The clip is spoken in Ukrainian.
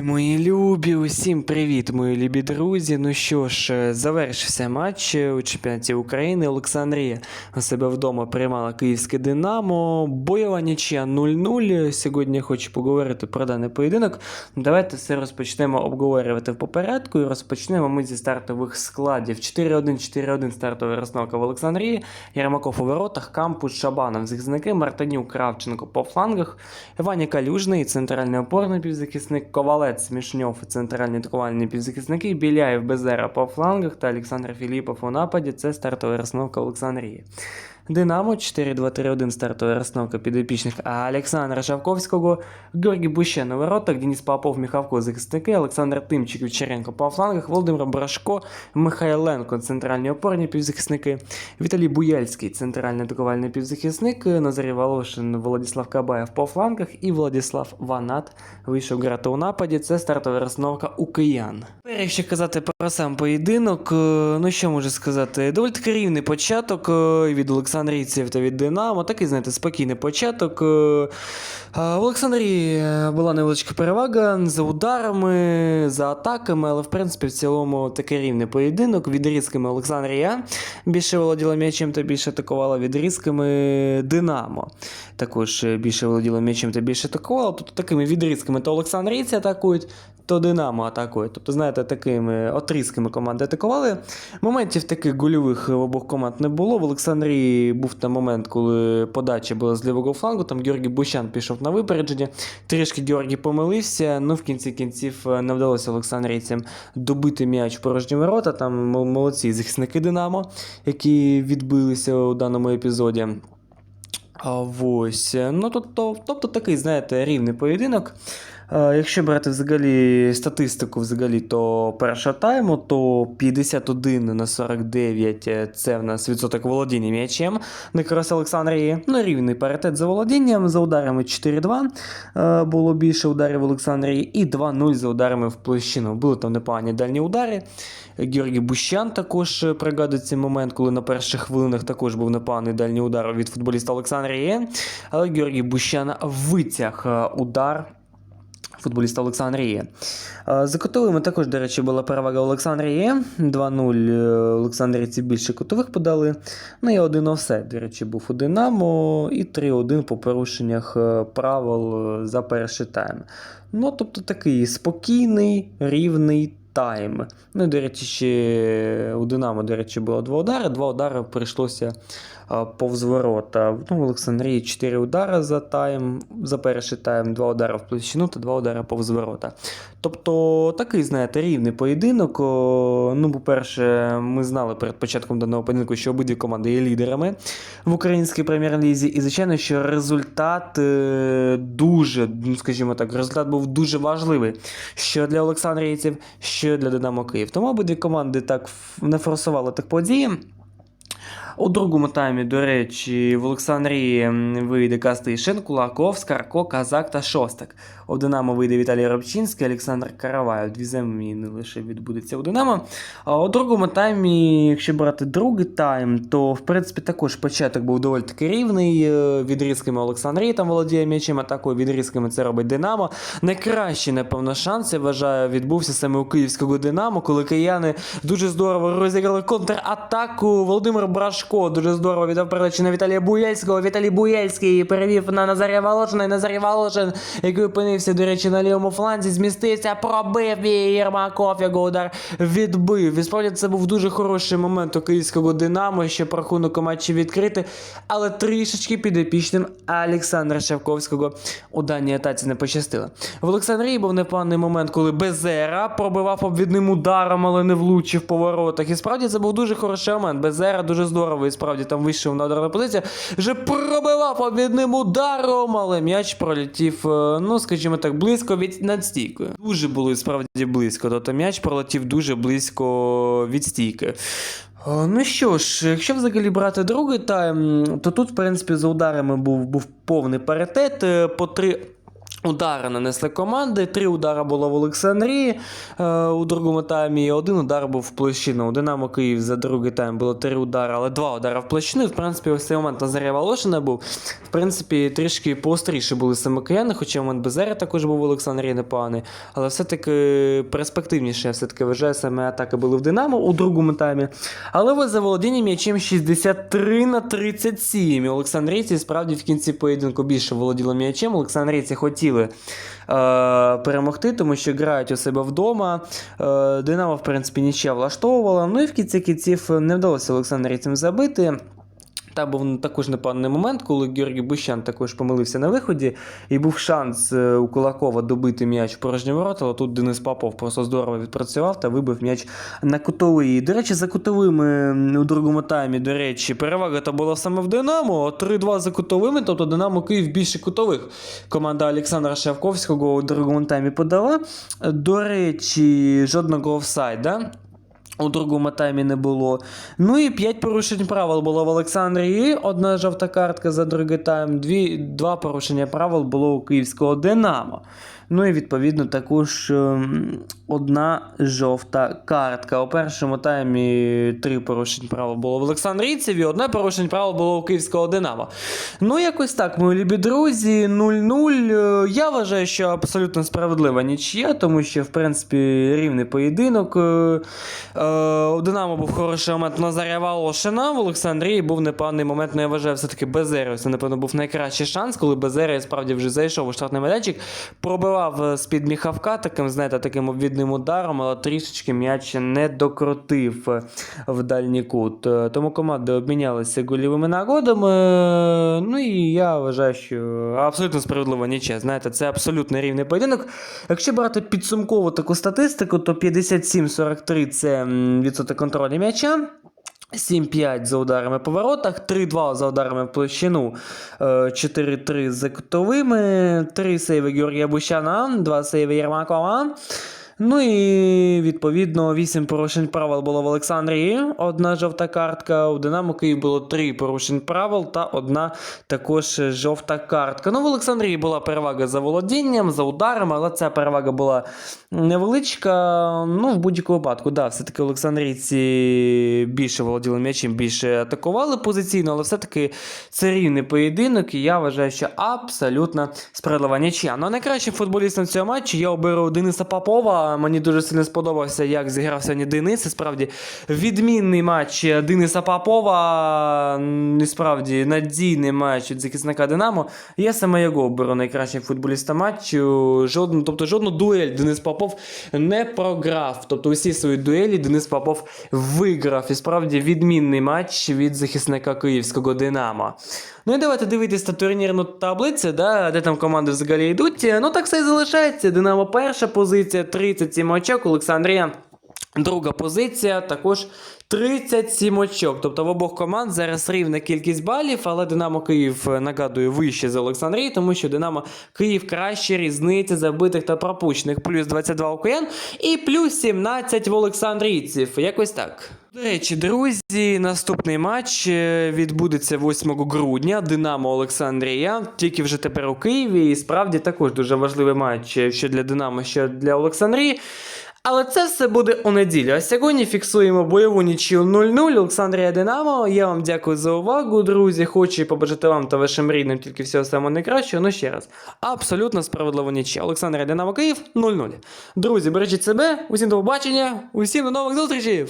Мої любі, усім привіт, мої любі друзі. Ну що ж, е, завершився матч е, у чемпіонаті України. Олександрія у себе вдома приймала київське Динамо. Бойова нічия 0-0. Сьогодні хочу поговорити про даний поєдинок. Давайте все розпочнемо обговорювати по порядку і розпочнемо ми зі стартових складів. 4-1, 4-1 стартова розстановка в Олександрії. Ярмаков у воротах, Кампус, Шабанов, захисники, Мартинюк, Кравченко по флангах, Івані Калюжний, центральний опорний півзахисник, Ковалець, Смішньов, центральні атакувальні півзахисники, Біляєв, Безера по флангах та Олександр Філіпов у нападі. Це стартова розновка Олександрії. Динамо 4-2-3-1 стартова розстановка підопічних Олександра Шавковського, Георгій Бущен у воротах, Денис Попов, Міхавко захисники, Олександр Тимчик, Вівчаренко по флангах, Володимир Брашко, Михайленко, центральні опорні півзахисники, Віталій Буяльський, центральний атакувальний півзахисник, Назарій Волошин, Владислав Кабаєв по флангах і Владислав Ванат вийшов грати у нападі. Це стартова розстановка у киян. Тепер, якщо казати про сам поєдинок, е, ну що можу сказати, доволі таки рівний початок е, від Олександрійців та від Динамо. Такий, знаєте, спокійний початок. Е, е, В Олександрії е, була невеличка перевага за ударами, за атаками, але в принципі в цілому такий рівний поєдинок. Відрізками Олександрія більше володіла м'ячем та більше атакувала відрізками Динамо. Також більше володіла м'ячем та більше атакувала. Тобто такими відрізками то Олександрійці атакують, то Динамо атакує. Тобто, знаєте, такими отрізками команди атакували. Моментів таких гольових в обох команд не було. В Олександрії був там момент, коли подача була з лівого флангу. Там Георгій Бущан пішов на випередження. Трішки Георгій помилився. Ну, в кінці кінців е, не вдалося Олександрійцям добити м'яч в порожні ворота. Там молодці захисники Динамо, які відбилися у даному епізоді. Ось. Ну, тобто, тобто такий, знаєте, рівний поєдинок. Е, Якщо брати взагалі статистику, взагалі, то першого тайму, то 51 на 49 е, це в нас відсоток володіння м'ячем на користь Олександрії. Ну, рівний паритет за володінням, за ударами 4-2 е, було більше ударів Олександрії, і 2-0 за ударами в площину. Були там непогані дальні удари. Георгій Бущан також пригадує цей момент, коли на перших хвилинах також був непоганий дальній удар від футболіста Олександрії. Але Георгій Бущан витяг удар футболіста Олександрії. Е, За котовими також, до речі, була перевага Олександрії. 2-0 е, Олександрійці більше котових подали. Ну і один все, до речі, був у Динамо, і 3-1 по порушеннях е, правил за перший тайм. Ну, тобто такий спокійний, рівний тайм. Ну, до речі, ще у Динамо, до речі, було два удари. Два удари прийшлося повз ворота. Ну, в Олександрії 4 удари за тайм, за перший тайм, 2 удари в площину та 2 удари повз ворота. Тобто такий, знаєте, рівний поєдинок. Ну, по-перше, ми знали перед початком даного поєдинку, що обидві команди є лідерами в українській прем'єр-лізі. І, звичайно, що результат е, дуже, ну, скажімо так, результат був дуже важливий що для Олександрійців, що для Динамо Київ. Тому обидві команди так не форсували так події. У другому таймі, до речі, в Олександрії вийде Кастишин, Кулаков, Скарко, Казак та Шостак. У Динамо вийде Віталій Рабчинський, Олександр Караваєв. Дві заміни лише відбудеться у Динамо. А у другому таймі, якщо брати другий тайм, то в принципі також початок був доволі таки рівний. е, Відрізками Олександрії там володіє м'ячем, атакою відрізками це робить Динамо. Найкращий, напевно, шанс, я вважаю, відбувся саме у київського Динамо, коли кияни дуже здорово розіграли контратаку. Володимир Брашко дуже здорово віддав передачу на Віталія Буяльського. Віталій Буяльський перевів на Назарія Волошина. І Назарій Волошин, який опинився, до речі, на лівому фланзі, змістився, пробив і Єрмаков його удар відбив. І справді це був дуже хороший момент у київського Динамо, щоб рахунок у матчі відкрити, але трішечки підопічним Олександра Шевковського у даній атаці не пощастило. В Олександрії був непоганий момент, коли Безера пробивав обвідним ударом, але не влучив по воротах. І справді це був дуже хороший момент. Безера дуже здорово, і справді там вийшов на ударну позицію. Вже пробивав обвідним ударом, але м'яч пролетів, е, ну скажімо так, близько від над стійкою. Дуже було справді близько. Тобто м'яч пролетів дуже близько від стійки. Ну що ж, якщо взагалі брати другий тайм, то тут, в принципі, за ударами був, був повний паритет е, по три. Удари нанесли команди, три удари було в Олександрії е, у другому таймі, і один удар був в площину. У Динамо Київ за другий тайм було три удари, але два удари в площину. В принципі, ось цей момент Назарія Волошина був. В принципі, трішки поостріше були саме кияни, хоча момент Безера також був в Олександрії непоганий. Але все-таки перспективніше, я все-таки вважаю, саме атаки були в Динамо у другому таймі. Але ви за володіння м'ячем 63 на 37. І Олександрійці справді в кінці поєдинку більше володіли м'ячем. Олександрійці хотіли е, перемогти, тому що грають у себе вдома. Е, Динамо, в принципі, нічого влаштовувала. Ну і в кінці кінців не вдалося Олександрі цим забити. Там був також непоганий момент, коли Георгій Бущан також помилився на виході, і був шанс е, у Кулакова добити м'яч в порожні ворота. але Тут Денис Попов просто здорово відпрацював та вибив м'яч на кутовий. До речі, за кутовими у другому таймі, до речі, перевага та була саме в Динамо. 3-2 за кутовими, тобто Динамо Київ більше кутових. Команда Олександра Шавковського у другому таймі подала. До речі, жодного офсайда. У другому таймі не було. Ну і 5 порушень правил було в Олександрії. Одна жовта картка за другий тайм, дві, два порушення правил було у київського Динамо. Ну і відповідно також ем, одна жовта картка. У першому таймі три порушень правил було в Олександрійців і одне порушення правил було у київського Динамо. Ну, якось так, мої любі друзі, 0-0. Е, Я вважаю, що абсолютно справедлива нічия, тому що, в принципі, рівний поєдинок. Е, е, У Динамо був хороший момент Назаря Волошина, в Олександрії був непоганий момент, але я вважаю, все-таки Безерію. Це, напевно, був найкращий шанс, коли Безерія справді вже зайшов у штрафний майданчик, пробивав з-під міхавка таким, знаєте, таким обвідним ударом, але трішечки м'яч не докрутив е, в дальній кут. Е, Тому команди обмінялися гольовими нагодами. Е, Ну і я вважаю, що абсолютно справедлива нічия. Знаєте, це абсолютно рівний поєдинок. Якщо брати підсумкову таку статистику, то 57-43 це відсоток контролю м'яча. 7-5 за ударами по воротах, 3-2 за ударами в площину, е, 4-3 за кутовими, 3 сейви Георгія Бущана, 2 сейви Єрмакова. Ну і відповідно 8 порушень правил було в Олександрії, одна жовта картка. У Динамо Київ було 3 порушень правил та одна також жовта картка. Ну, в Олександрії була перевага за володінням, за ударами, але ця перевага була невеличка. Ну, в будь-якому випадку, да, все-таки олександрійці більше володіли м'ячем, більше атакували позиційно, але все-таки це рівний поєдинок, і я вважаю, що абсолютно справедлива нічия. Ну, а найкращим футболістом цього матчу я оберу Дениса Мені дуже сильно сподобався, як зіграв сьогодні Денис. Це справді відмінний матч Дениса Попова. І справді надійний матч від захисника Динамо. Я саме його оберу найкращим футболістом матчу. Жодну, тобто жодну дуель Денис Попов не програв. Тобто усі свої дуелі Денис Попов виграв. І справді відмінний матч від захисника київського Динамо. Ну і давайте дивитися на турнірну таблицю, да, де там команди взагалі йдуть. Ну так все і залишається. Динамо перша позиція, 37 очок, Олександрія. Друга позиція також 37 очок. Тобто в обох команд зараз рівна кількість балів, але Динамо Київ нагадую вище за Олександрії, тому що Динамо Київ краще різниця забитих та пропущених. Плюс 22 у Киян і плюс 17 в Олександрійців. Якось так. До речі, друзі, наступний матч е, відбудеться 8 грудня. Динамо Олександрія. Тільки вже тепер у Києві. І справді також дуже важливий матч е, що для Динамо, що для Олександрії. Але це все буде у неділю. А сьогодні фіксуємо бойову нічию 0-0 Олександрія Динамо. Я вам дякую за увагу, друзі. Хочу побажати вам та вашим рідним тільки всього самого найкращого. Ну ще раз, абсолютно справедливо нічия. Олександрія Динамо Київ 0-0. Друзі, бережіть себе, усім до побачення, усім до нових зустрічей!